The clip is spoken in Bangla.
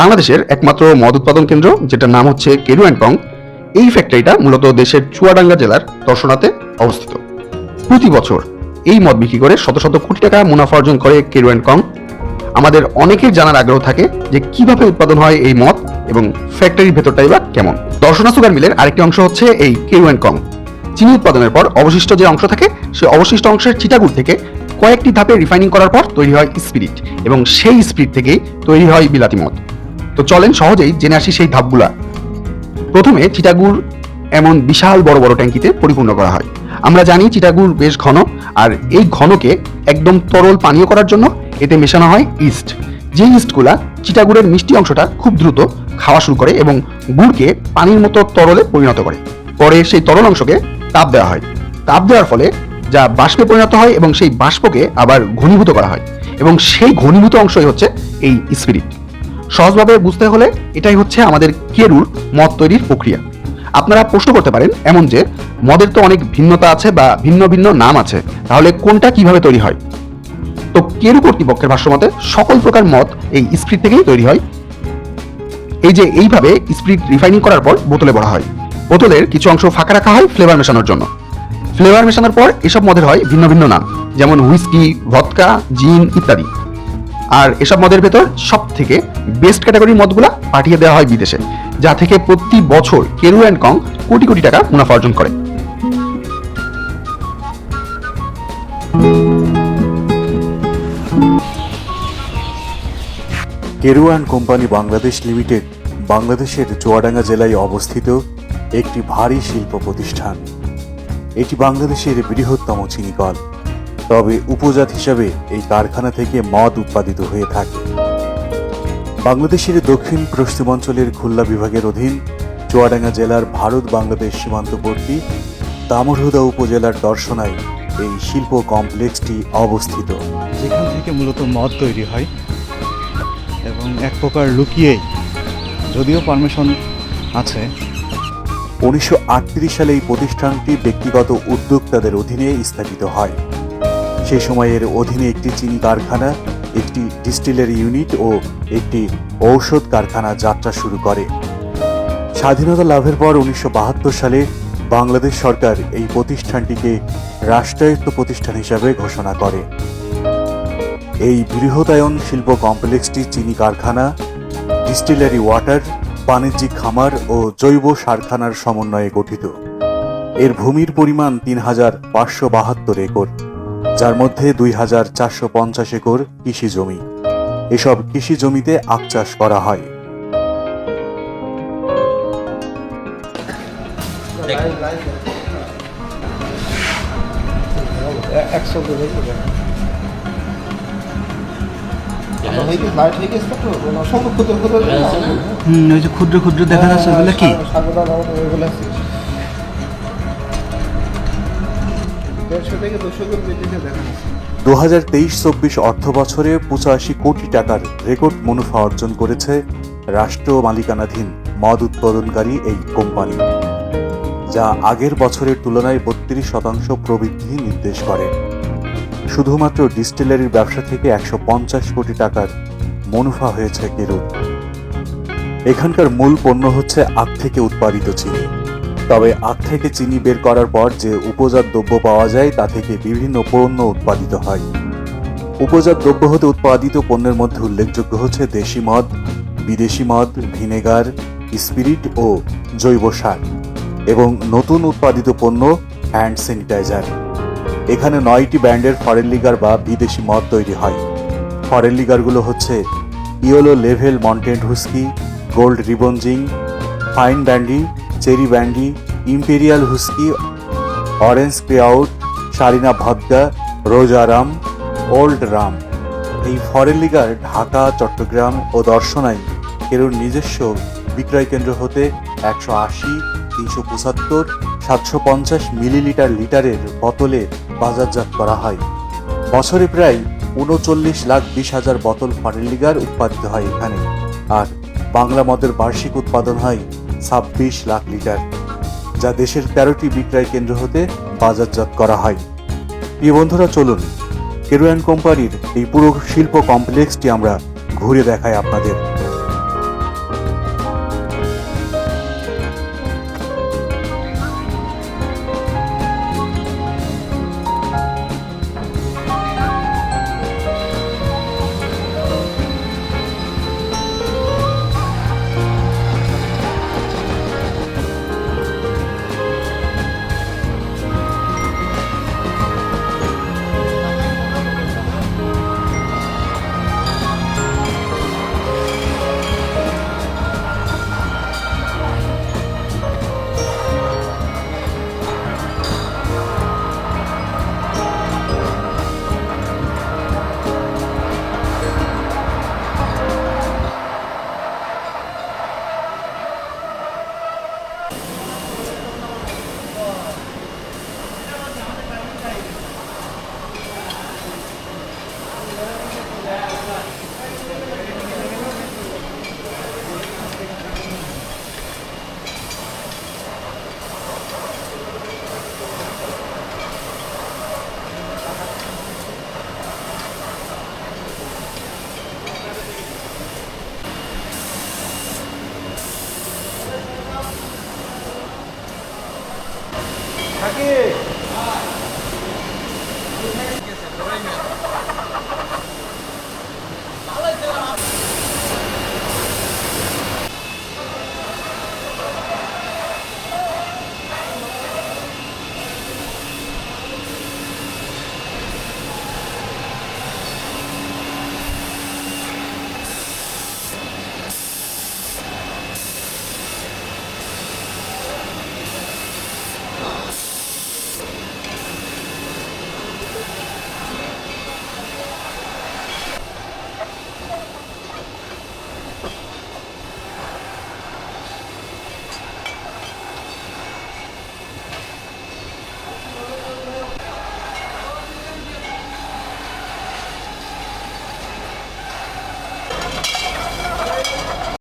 বাংলাদেশের একমাত্র মদ উৎপাদন কেন্দ্র, যেটার নাম হচ্ছে কেরু অ্যান্ড কং। এই ফ্যাক্টরিটা মূলত দেশের চুয়াডাঙ্গা জেলার দর্শনাতে অবস্থিত। প্রতি বছর এই মদ বিক্রি করে শত শত কোটি টাকা মুনাফা অর্জন করে কেরু অ্যান্ড কং। আমাদের অনেকের জানার আগ্রহ থাকে যে কীভাবে উৎপাদন হয় এই মদ এবং ফ্যাক্টরির ভেতরটাই বা কেমন। দর্শনা সুগার মিলের আরেকটি অংশ হচ্ছে এই কেরু অ্যান্ড কং। চিনি উৎপাদনের পর অবশিষ্ট যে অংশ থাকে, সে অবশিষ্ট অংশের চিটাগুড় থেকে কয়েকটি ধাপে রিফাইনিং করার পর তৈরি হয় স্পিরিট এবং সেই স্পিরিট থেকেই তৈরি হয় বিলাতি মদ। তো চলেন সহজেই জেনে আসি সেই ধাপগুলা। প্রথমে চিটাগুড় এমন বিশাল বড় বড় ট্যাঙ্কিতে পরিপূর্ণ করা হয়। আমরা জানি চিটাগুড় বেশ ঘন, আর এই ঘনকে একদম তরল পানীয় করার জন্য এতে মেশানো হয় ইস্ট। যে ইস্টগুলা চিটাগুড়ের মিষ্টি অংশটা খুব দ্রুত খাওয়া শুরু করে এবং গুড়কে পানির মতো তরলে পরিণত করে। পরে সেই তরল অংশকে তাপ দেওয়া হয়। তাপ দেওয়ার ফলে যা বাষ্পে পরিণত হয় এবং সেই বাষ্পকে আবার ঘনীভূত করা হয়। এবং সেই ঘনীভূত অংশই হচ্ছে এই স্পিরিট। সহজভাবে বুঝতে হলে এটাই হচ্ছে আমাদের কেরুর মদ তৈরির প্রক্রিয়া। আপনারা প্রশ্ন করতে পারেন এমন যে, মদের তো অনেক ভিন্নতা আছে বা ভিন্ন ভিন্ন নাম আছে, তাহলে কোনটা কীভাবে তৈরি হয়? তো কেরু কর্তৃপক্ষের ভাষ্যমতে, সকল প্রকার মদ এই স্প্রিট থেকেই তৈরি হয়। এই যে এইভাবে স্প্রিট রিফাইনিং করার পর বোতলে ভরা হয়। বোতলের কিছু অংশ ফাঁকা রাখা হয় ফ্লেভার মেশানোর জন্য। ফ্লেভার মেশানোর পর এসব মদের হয় ভিন্ন ভিন্ন নাম, যেমন হুইস্কি ভদকা জিন ইত্যাদি। আর এসব মদের ভেতর সব থেকে বেস্ট ক্যাটাগরির মদগুলা পাঠিয়ে দেওয়া হয় বিদেশে, যা থেকে প্রতি বছর কেরু অ্যান্ড কং কোটি কোটি টাকা মুনাফা অর্জন করে। কেরুয়ান কোম্পানি বাংলাদেশ লিমিটেড, বাংলাদেশের চুয়াডাঙ্গা জেলায় অবস্থিত একটি ভারী শিল্প প্রতিষ্ঠান। এটি বাংলাদেশের বৃহত্তম চিনিকল। তবে উপজাত হিসাবে এই কারখানা থেকে মদ উৎপাদিত হয়ে থাকে। বাংলাদেশের দক্ষিণ পশ্চিমাঞ্চলের খুলনা বিভাগের অধীন চুয়াডাঙ্গা জেলার ভারত বাংলাদেশ সীমান্তবর্তী দামোহদা উপজেলার দর্শনায় এই শিল্প কমপ্লেক্সটি অবস্থিত। যেখান থেকে মূলত মদ তৈরি হয় এবং এক প্রকার লুকিয়েই যদিও পারমিশন আছে। উনিশশো আটত্রিশ সালে এই প্রতিষ্ঠানটি ব্যক্তিগত উদ্যোক্তাদের অধীনে স্থাপিত হয়। সেই সময়ের অধীনে একটি চিনি কারখানা, একটি ডিস্টিলারি ইউনিট ও একটি ঔষধ কারখানা যাত্রা শুরু করে। স্বাধীনতা লাভের পর উনিশশো বাহাত্তর সালে বাংলাদেশ সরকার এই প্রতিষ্ঠানটিকে রাষ্ট্রায়ত্ত প্রতিষ্ঠান হিসাবে ঘোষণা করে। এই বৃহদায়ন শিল্প কমপ্লেক্সটি চিনি কারখানা, ডিস্টিলারি ওয়াটার, বাণিজ্যিক খামার ও জৈব সারখানার সমন্বয়ে গঠিত। এর ভূমির পরিমাণ তিন হাজার পাঁচশো বাহাত্তর একর। যার মধ্যে দুই হাজার চারশো পঞ্চাশ একর কৃষি জমি। এসব কৃষি জমিতে আখ চাষ করা হয়। হয়ে ক্ষুদ্র ক্ষুদ্র যে ক্ষুদ্র ক্ষুদ্র দেখা যাচ্ছে ওগুলো কি? দেড়শো দু হাজার তেইশ চব্বিশ অর্থ বছরে পঁচাশি কোটি টাকার রেকর্ড মুনাফা অর্জন করেছে রাষ্ট্র মালিকানাধীন মদ উৎপাদনকারী এই কোম্পানি, যা আগের বছরের তুলনায় বত্রিশ শতাংশ প্রবৃদ্ধি নির্দেশ করে। শুধুমাত্র ডিস্টিলারির ব্যবসা থেকে একশো পঞ্চাশ কোটি টাকার মুনাফা হয়েছে কেরুর। এখানকার মূল পণ্য হচ্ছে আখ থেকে উৎপাদিত চিনি। তবে আখ থেকে চিনি বের করার পর যে উপজাত দ্রব্য পাওয়া যায় তা থেকে বিভিন্ন পণ্য উৎপাদিত হয়। উপজাত দ্রব্য হতে উৎপাদিত পণ্যের মধ্যে উল্লেখযোগ্য হচ্ছে দেশি মদ, বিদেশি মদ, ভিনেগার, স্পিরিট ও জৈব সার এবং নতুন উৎপাদিত পণ্য হ্যান্ড স্যানিটাইজার। এখানে নয়টি ব্র্যান্ডের ফরেন লিগার বা বিদেশি মদ তৈরি হয়। ফরেন লিগারগুলো হচ্ছে ইয়োলো লেভেল মন্টেন্ট whisky gold রিবনজিং fine brandy cherry brandy imperial whisky, orange ক্রেআউট সারিনা ভদ্গা রোজারাম ওল্ড রাম। এই ফরেন লিগার ঢাকা, চট্টগ্রাম ও দর্শনায় কেরুর নিজস্ব বিক্রয় কেন্দ্র হতে একশো আশি, তিনশো পঁচাত্তর, সাতশো পঞ্চাশ মিলিলিটার লিটারের বোতলে বাজারজাত করা হয়। বছরে প্রায় উনচল্লিশ লাখ বিশ হাজার বোতল ফরেন লিগার উৎপাদিত হয় এখানে। আর বাংলা মদের বার্ষিক উৎপাদন হয় ছাব্বিশ লাখ লিটার, যা দেশের তেরোটি বিক্রয় কেন্দ্র হতে বাজারজাত করা হয়। প্রিয় বন্ধুরা, চলুন কেরোয়ান কোম্পানির এই পুরো শিল্প কমপ্লেক্সটি আমরা ঘুরে দেখাই আপনাদের। থাকে